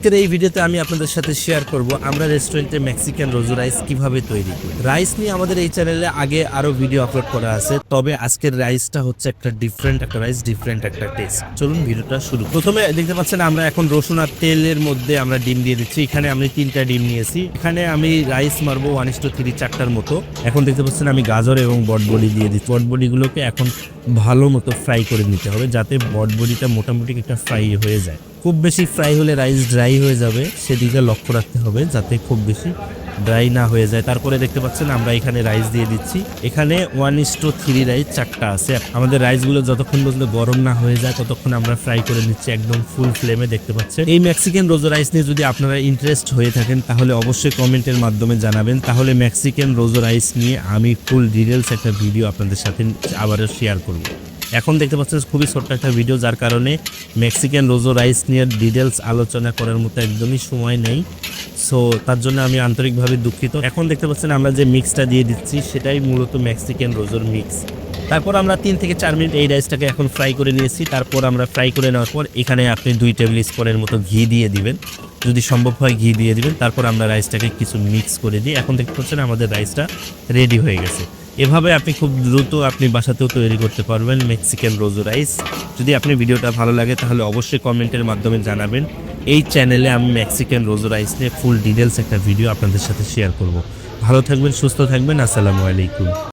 আজকের এই ভিডিওতে আমি আপনাদের সাথে শেয়ার করব আমরা রেস্টুরেন্টে মেক্সিকান রোজো রাইস কীভাবে তৈরি করি। রাইস নিয়ে আমাদের এই চ্যানেলে আগে আরও ভিডিও আপলোড করা আছে, তবে আজকের রাইসটা হচ্ছে একটা ডিফারেন্ট একটা রাইস ডিফারেন্ট একটা টেস্ট চলুন ভিডিওটা শুরু প্রথমে দেখতে পাচ্ছেন আমরা এখন রসুন আর তেলের মধ্যে আমরা ডিম দিয়ে দিচ্ছি। এখানে আমি তিনটা ডিম নিয়েছি। এখানে আমি রাইস মারবো ওয়ান ইস থ্রি চারটার মতো। এখন দেখতে পাচ্ছেন আমি গাজর এবং বটবডি দিয়ে দিচ্ছি। বটবডিগুলোকে এখন ভালো মতো ফ্রাই করে নিতে হবে যাতে বডবডিটা মোটামুটি একটা ফ্রাই হয়ে যায়। খুব বেশি ফ্রাই হলে রাইস ড্রাই হয়ে যাবে, সেদিকে লক্ষ্য রাখতে হবে যাতে খুব বেশি ড্রাই না হয়ে যায়। তারপরে দেখতে পাচ্ছেন আমরা এখানে রাইস দিয়ে দিচ্ছি। এখানে one is two three rice চারটা আছে। আমাদের রাইসগুলো যতক্ষণ পর্যন্ত গরম না হয়ে যায়, ততক্ষণ আমরা ফ্রাই করে নিচ্ছি একদম ফুল ফ্লেমে দেখতে পাচ্ছেন। এই মেক্সিকান রোজো রাইস নিয়ে যদি আপনারা ইন্টারেস্ট হয়ে থাকেন, তাহলে অবশ্যই কমেন্টের মাধ্যমে জানাবেন। তাহলে মেক্সিকান রোজো রাইস নিয়ে আমি ফুল ডিটেলস একটা ভিডিও আপনাদের সাথে আবারও শেয়ার করব। এখন দেখতে পাচ্ছেন খুবই ছোট্ট একটা ভিডিও যার কারণে মেক্সিকান রোজো রাইস নিয়ে ডিটেলস আলোচনা করার মতো একদমই সময় নেই। সো তার জন্য আমি আন্তরিকভাবে দুঃখিত। এখন দেখতে পাচ্ছেন আমরা যে মিক্সটা দিয়ে দিচ্ছি, সেটাই মূলত মেক্সিকান রোজোর মিক্স তারপর আমরা তিন থেকে চার মিনিট এই রাইসটাকে এখন ফ্রাই করে নিয়েছি। তারপর আমরা ফ্রাই করে নেওয়ার পর এখানে আপনি দুই টেবিল স্পুনের মতো ঘি দিয়ে দিবেন। যদি সম্ভব হয় ঘি দিয়ে দিবেন। তারপর আমরা রাইসটাকে কিছু মিক্স করে দিই এখন দেখতে পাচ্ছেন আমাদের রাইসটা রেডি হয়ে গেছে। এভাবে আপনি খুব দ্রুত আপনি বাসাতেও তৈরি করতে পারবেন মেক্সিকান রোজো রাইস যদি আপনি ভিডিওটা ভালো লাগে তাহলে অবশ্যই কমেন্টের মাধ্যমে জানাবেন। এই চ্যানেলে আমি মেক্সিকান রোজো রাইস নিয়ে ফুল ডিটেলস একটা ভিডিও আপনাদের সাথে শেয়ার করব। ভালো থাকবেন, সুস্থ থাকবেন, আসসালামু আলাইকুম।